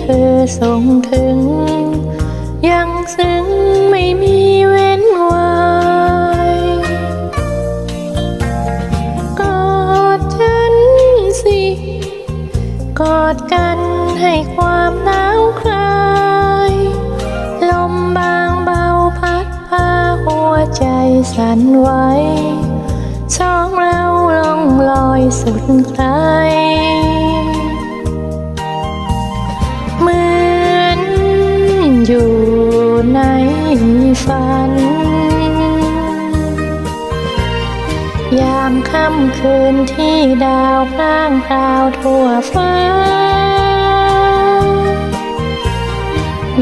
เธอส่งถึง ยังซึ้งไม่มีเว้นไว้กอดฉันสิ กอดกันให้ความหนาวคลาย ลมบางเบาพัดพาหัวใจสั่นไหวสองเราลองลอยสุดไก ฝัน ยามค่ำคืนที่ดาวพร่างพราวทั่วฟ้า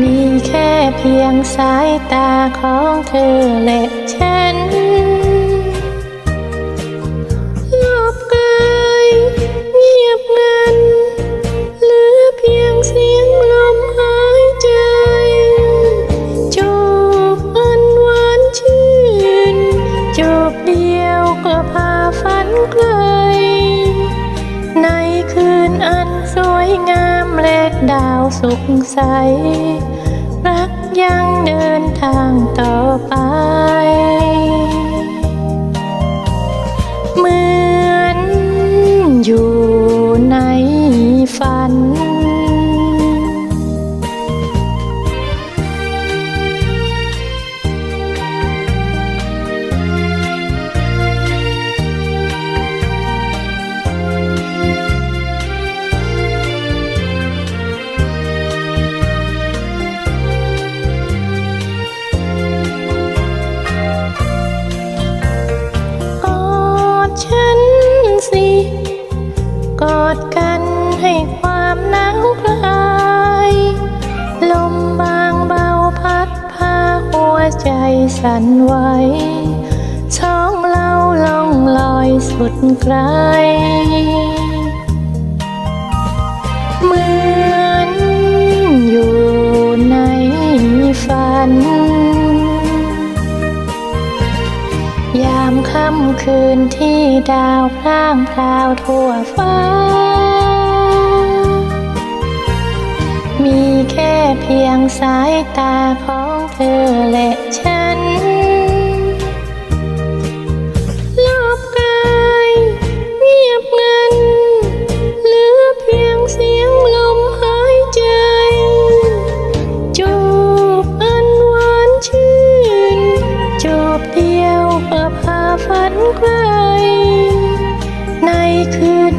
มีแค่เพียงสายตาของเธอและฉัน เดียวก็พาฝันไกล ในคืนอันสวยงามแลกดาวสุขใส รักยังเดินทางต่อไป ใจสั่นไหวสองเราล่องลอยสุดไกล เหมือนอยู่ในฝัน ยามค่ำคืนที่ดาวพร่างพราวทั่วฟ้า มีแค่เพียงสายตาของเธอและ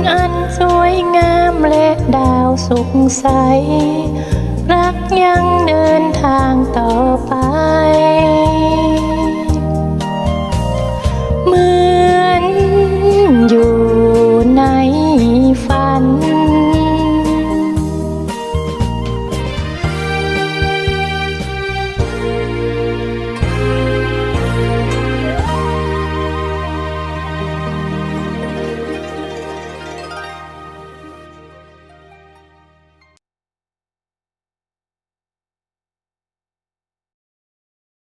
อันสวยงามและดาวสุขใส รักยังเดินทางต่อไป